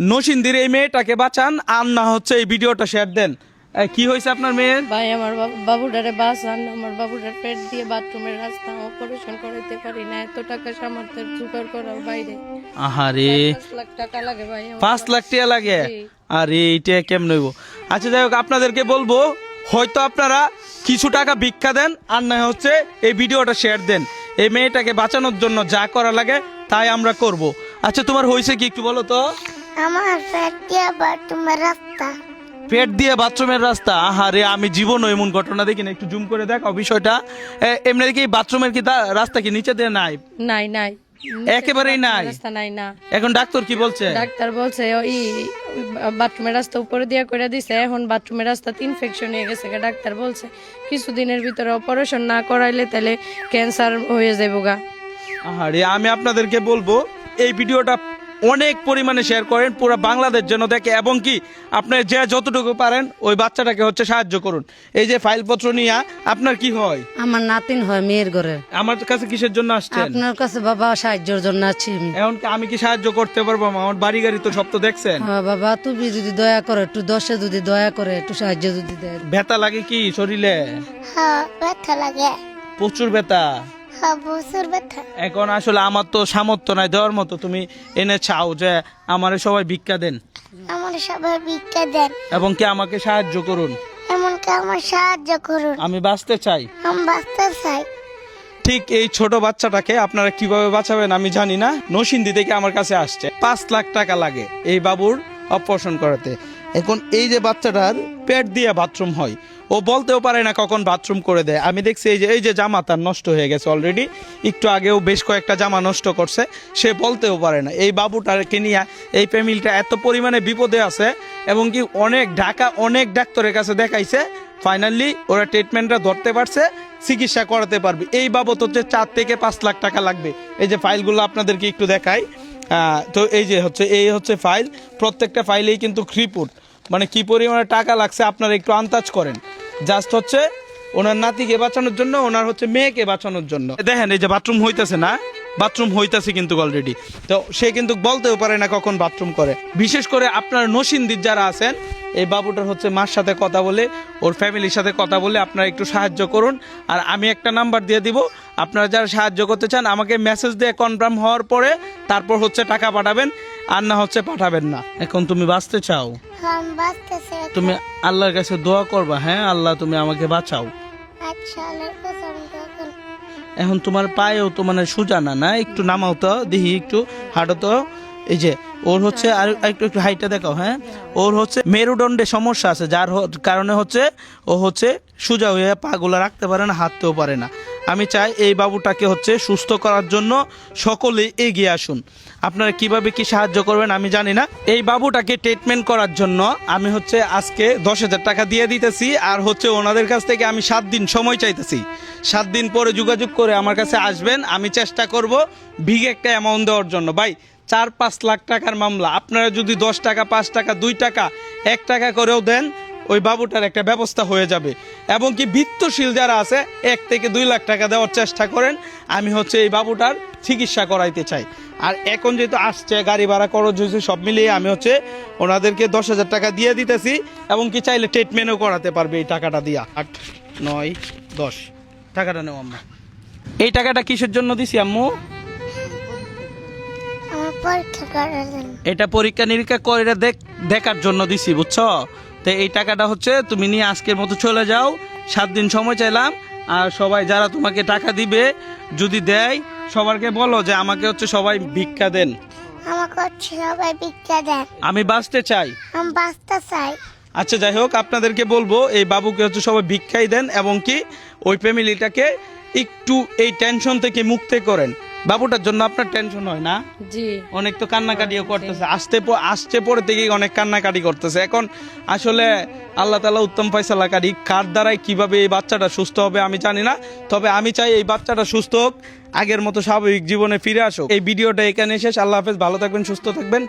নসিন্দির এই মেয়েটাকে বাঁচান। আর না হচ্ছে এই ভিডিওটা শেয়ার দেন। কি হয়েছে আপনার মেয়ের? ভাই আমার বাবু- বাবুটারে বাঁচান। আমার বাবুটার পেট দিয়ে বাথরুমের রাস্তা অপারেশন করাইতে পারি না। এত টাকা সামর্থ্যের জোগাড় করার বাইরে। আহারে। পাঁচ লাখ টাকা লাগে ভাই। পাঁচ লাখ টাকা লাগে। আর এইটা কেমন হইব? আচ্ছা যাই হোক আপনাদেরকে বলব হয়তো আপনারা কিছু টাকা ভিক্ষা দেন আর না হচ্ছে এই ভিডিওটা শেয়ার দেন। এই মেয়েটাকে বাঁচানোর জন্য যা করা লাগে তাই আমরা করব। আচ্ছা তোমার হয়েছে কি একটু বলো তো? আমার পেট দিয়ে বাথরুমের রাস্তা। পেট দিয়ে বাথরুমের রাস্তা? আহারে আমি জীবন এমন ঘটনা দেখি না একটু জুম করে দেখাও বিষয়টা। এমনি কি বাথরুমের কি তা- রাস্তা কি নিচে দিয়ে নাই নাই। নাই একেবারেই নাই? রাস্তা নাই না। এখন ডাক্তার কি বলছে? ডাক্তার বলছে ওই বাথরুমের রাস্তা উপরে দিয়ে করে দিছে এখন বাথরুমের রাস্তাতে ইনফেকশন হয়ে গেছে। ডাক্তার বলছে কিছুদিনের ভিতরে অপারেশন না করাইলে তাহলে ক্যান্সার হয়ে যাব গা। আহারে আমি আপনাদেরকে বলব এই ভিডিওটা অনেক পরিমাণে শেয়ার করেন পুরো বাংলাদেশ যেন দেখে এবং কি আপনি যে যতটুকু পারেন ওই বাচ্চাটাকে হচ্ছে সাহায্য করুন। এই যে ফাইলপত্র নিয়ে আপনার কি হয়? আমার নাতিন হয় মেয়ের ঘরে। আমার কাছে কিসের জন্য আসছেন? আপনার কাছে বাবা সাহায্যের জন্য আছি আমি। এখন কি আমি কি সাহায্য করতে পারব? আমার বাড়ি গাড়ি তো সব তো দেখছেন। হ্যাঁ বাবা তুমি যদি দয়া করে একটু দশে যদি দয়া করে একটু সাহায্য যদি দেয় ব্যথা লাগে কি শরীরে? হ্যাঁ ব্যথা লাগে। প্রচুর ব্যথা। এখন আসলে আমার তো সামর্থ্য নাই দেওয়ার মতো। তুমি এনে চাও যে আমার সবাই ভিক্ষা দেন। আমার সবাই ভিক্ষা দেন। এবং কি আমাকে সাহায্য করুন? এমনকি আমার সাহায্য করুন। আমি বাঁচতে চাই। আমি বাঁচতে চাই। ঠিক এই ছোট বাচ্চাটাকে আপনারা কীভাবে বাঁচাবেন আমি জানি না। নসিন্দি থেকে আমার কাছে আসছে। পাঁচ লাখ টাকা লাগে এই বাবুর অপারেশন করাতে। এখন এই যে বাচ্চাটার পেট দিয়ে বাথরুম হয় ও বলতেও পারে না কখন বাথরুম করে দেয়। আমি দেখছি এই যে এই যে জামা তার নষ্ট হয়ে গেছে অলরেডি একটু আগেও বেশ কয়েকটা জামা নষ্ট করছে। সে বলতেও পারে না। এই বাবুটাকে নিয়ে এই ফ্যামিলিটা এত পরিমাণে বিপদে আছে এবং কি অনেক ঢাকা অনেক ডাক্তারের কাছে দেখাইছে। ফাইনালি ওরা ট্রিটমেন্টটা ধরতে পারছে, চিকিৎসা করাতে পারবে। এই বাবদ হচ্ছে চার থেকে পাঁচ লাখ টাকা লাগবে। এই যে ফাইলগুলো আপনাদেরকে একটু দেখাই। তো এই যে হচ্ছে এই হচ্ছে ফাইল। প্রত্যেকটা ফাইলেই কিন্তু রিপোর্ট। মানে কি পরিমাণে টাকা লাগছে আপনারা একটু আন্দাজ করেন। জাস্ট হচ্ছে ওনার নাতিকে বাঁচানোর জন্য, ওনার হচ্ছে মেয়েকে বাঁচানোর জন্য। দেখেন, এই যে বাথরুম হইতেছে না বাথরুম হইতাছে কিন্তু অলরেডি তো সে কিন্তু বলতেও পারে না কখন বাথরুম করে। বিশেষ করে আপনার নসিন্দির যারা আছেন এই বাবুটার হচ্ছে মার সাথে কথা বলে ওর ফ্যামিলির সাথে কথা বলে আপনারা একটু সাহায্য করুন। আর আমি একটা নাম্বার দিয়ে দিব আপনারা যারা সাহায্য করতে চান আমাকে মেসেজ দিয়ে কনফার্ম হওয়ার পরে তারপর হচ্ছে টাকা পাঠাবেন আর না হচ্ছে পাঠাবেন না। এখন তুমি বাঁচতে চাও। হ্যাঁ তুমি আল্লাহর কাছে দোয়া করবা হ্যাঁ? আল্লাহ তুমি আমাকে বাঁচাও। আচ্ছা এখন তোমার পায়েও তো মানে সোজা না না? একটু নামাও তো, দেখি একটু, হাঁটো তো। এই যে, ওর হচ্ছে আর একটু একটু হাইটটা দেখাও হ্যাঁ? ওর হচ্ছে মেরুদণ্ডে সমস্যা আছে, যার কারণে হচ্ছে ও হচ্ছে সোজা হয়ে পাগুলা রাখতে পারে না, হাঁটতেও পারে না। আমি চাই এই বাবুটাকে হচ্ছে সুস্থ করার জন্য সকলেই এগিয়ে আসুন। আপনারা কীভাবে কি সাহায্য করবেন আমি জানি না। এই বাবুটাকে ট্রিটমেন্ট করার জন্য আমি হচ্ছে আজকে দশ হাজার টাকা দিয়ে দিতেছি আর হচ্ছে ওনাদের কাছ থেকে আমি সাত দিন সময় চাইতেছি। সাত দিন পরে যোগাযোগ করে আমার কাছে আসবেন। আমি চেষ্টা করব বিগ একটা অ্যামাউন্ট দেওয়ার জন্য। ভাই, চার পাঁচ লাখ টাকার মামলা। আপনারা যদি দশ টাকা, পাঁচ টাকা, দুই টাকা, এক টাকা করেও দেন ওই বাবুটার একটা ব্যবস্থা হয়ে যাবে। এবং কি বৃত্তশীল যারা আছে এক থেকে দুই লাখ টাকা দেওয়ার চেষ্টা করেন। আমি হচ্ছে এই বাবুটার চিকিৎসা করাইতে চাই। আর এখন যেহেতু আসছে গাড়ি ভাড়া খরচ হয়েছে সব মিলিয়ে আমি হচ্ছে ওনাদেরকে দশ হাজার টাকা দিয়ে দিতেছি। এবং কি চাইলে ট্রিটমেন্টও করাতে পারবে এই টাকাটা দিয়া। আট নয় দশ। টাকাটা নেও আম্মা এই টাকাটা কিসের জন্য দিছি আম্মু? আমার এটা পরীক্ষা নিরীক্ষা করে দেখ দেখার জন্য দিছি বুঝছ? তো এই টাকাটা হচ্ছে তুমি নিয়ে আজকের মতো চলে যাও। সাত দিন সময় চাইলাম। আর সবাই যারা তোমাকে টাকা দিবে যদি দেয় সবারকে বলো যে আমাকে হচ্ছে সবাই ভিক্ষা দেন। আমাকে হচ্ছে সবাই ভিক্ষা দেন। আমি বাঁচতে চাই। আমি বাঁচতে চাই। আচ্ছা যাই হোক আপনাদেরকে বলব এই বাবুকে হচ্ছে সবাই ভিক্ষাই দেন এবং কি ওই ফ্যামিলিটাকে একটু এই টেনশন থেকে মুক্তি করেন। বাবুটার জন্য আপনার টেনশন হয় না? জি। অনেক তো কান্নাকাটিও করতেছে। আসতে আসতে পরে থেকেই অনেক কান্নাকাটি করতেছে। এখন আসলে আল্লাহ তালা উত্তম ফয়সালাকারী কার। দ্বারাই কীভাবে এই বাচ্চাটা সুস্থ হবে আমি জানি না। তবে আমি চাই এই বাচ্চাটা সুস্থ হোক আগের মতো স্বাভাবিক জীবনে ফিরে আসুক। এই ভিডিওটা এখানে শেষ। আল্লাহ হাফেজ ভালো থাকবেন সুস্থ থাকবেন।